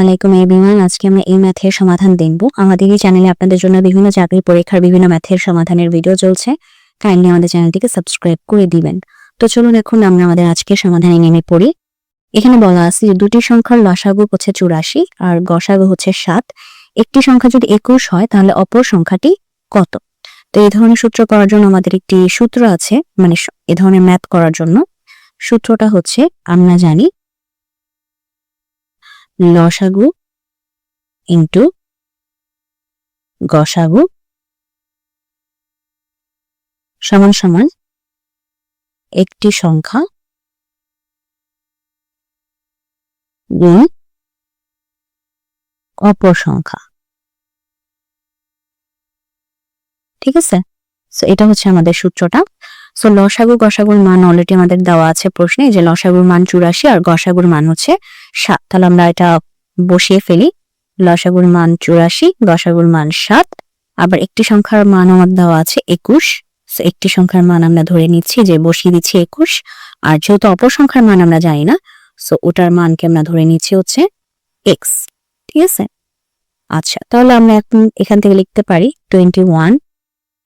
আলাইকুম এভরিওয়ান আজকে আমরা এই ম্যাথের সমাধান দেখব। আমাদের এই চ্যানেলে আপনাদের জন্য বিভিন্ন চাকরির পরীক্ষার বিভিন্ন ম্যাথের সমাধানের ভিডিও চলছে। কাইন্ডলি আমাদের চ্যানেলটিকে সাবস্ক্রাইব করে দিবেন। তো চলুন এখন আমরা আমাদের আজকের সমাধানে নেমে পড়ি। এখানে বলা আছে যে দুটি সংখ্যার লসাগু হচ্ছে চুরাশি আর গসাগু হচ্ছে সাত। একটি সংখ্যা যদি একুশ হয়, তাহলে অপর সংখ্যাটি কত? তো এই ধরনের সূত্র করার জন্য আমাদের একটি সূত্র আছে মানে এ ধরনের ম্যাথ করার জন্য। সূত্রটা হচ্ছে, আমরা জানি লসাগু ইন্টু গসাগু সমান সমান একটি সংখ্যা গুণ অপর সংখ্যা। ঠিক আছে? সো এটা হচ্ছে আমাদের সূত্রটা। সো লসাগু, গসাগুর মান অলরেডি আমাদের দেওয়া আছে প্রশ্নে যে লসাগুর মান চুরাশি আর গসাগুর মান হচ্ছে সাত। তাহলে আমরা এটা বসিয়ে ফেলি। লসাগুর মান চুরাশি, গসাগুর মান সাত। আবার একটি সংখ্যার মান আমার দেওয়া আছে একুশ। একটি সংখ্যার মান আমরা ধরে নিচ্ছি যে বসিয়ে দিচ্ছি একুশ। আর যেহেতু অপর সংখ্যার মান আমরা জানি না সো ওটার মানকে আমরা ধরে নিচ্ছি হচ্ছে এক্স ঠিক আছে? আচ্ছা তাহলে আমরা এখন এখান থেকে লিখতে পারি টোয়েন্টি ওয়ান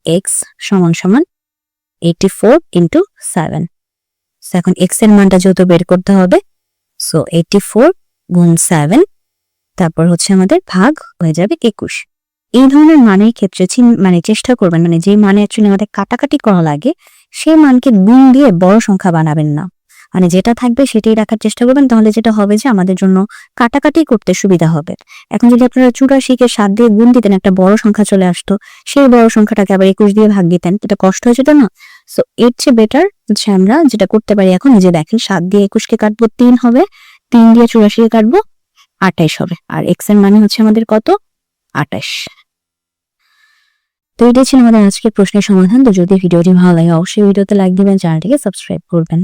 এক্স সমান সমান এইটি ফোর ইন্টু সেভেন এখন এক্সের মানটা যেহেতু বের করতে হবে সো এইটি ফোর গুণ সেভেন তারপর হচ্ছে আমাদের ভাগ হয়ে যাবে একুশ। এই ধরনের মানের ক্ষেত্রে মানে চেষ্টা করবেন মানে যে মানে অ্যাকচুয়ালি আমাদের কাটাকাটি করা লাগে, সেই মানকে গুণ দিয়ে বড় সংখ্যা বানাবেন না। মানে যেটা থাকবে সেটাই রাখার চেষ্টা করবেন, তাহলে যেটা হবে যে আমাদের জন্য কাটাকাটি করতে সুবিধা হবে। এখন যদি আপনারা চুরাশিকে সাত দিয়ে গুণ দিতেন, একটা বড় সংখ্যা চলে আসতো, সেই বড় সংখ্যাটাকে আবার একুশ দিয়ে ভাগ দিতেন, এটা কষ্ট হয়ে যেত না। সো এর চেয়ে বেটার হচ্ছে আমরা যেটা করতে পারি এখন নিজে দেখেন সাত দিয়ে একুশকে কাটবো, তিন হবে, তিন দিয়ে চুরাশিকে কাটবো, আঠাইশ হবে। আর এক্সের মানে হচ্ছে আমাদের কত? আঠাইশ। তো এটাই ছিল আমাদের আজকের প্রশ্নের সমাধান। তো যদি ভিডিওটি ভালো লাগে, অবশ্যই ভিডিওতে লাইক দিবেন, চ্যানেলটিকে সাবস্ক্রাইব করবেন।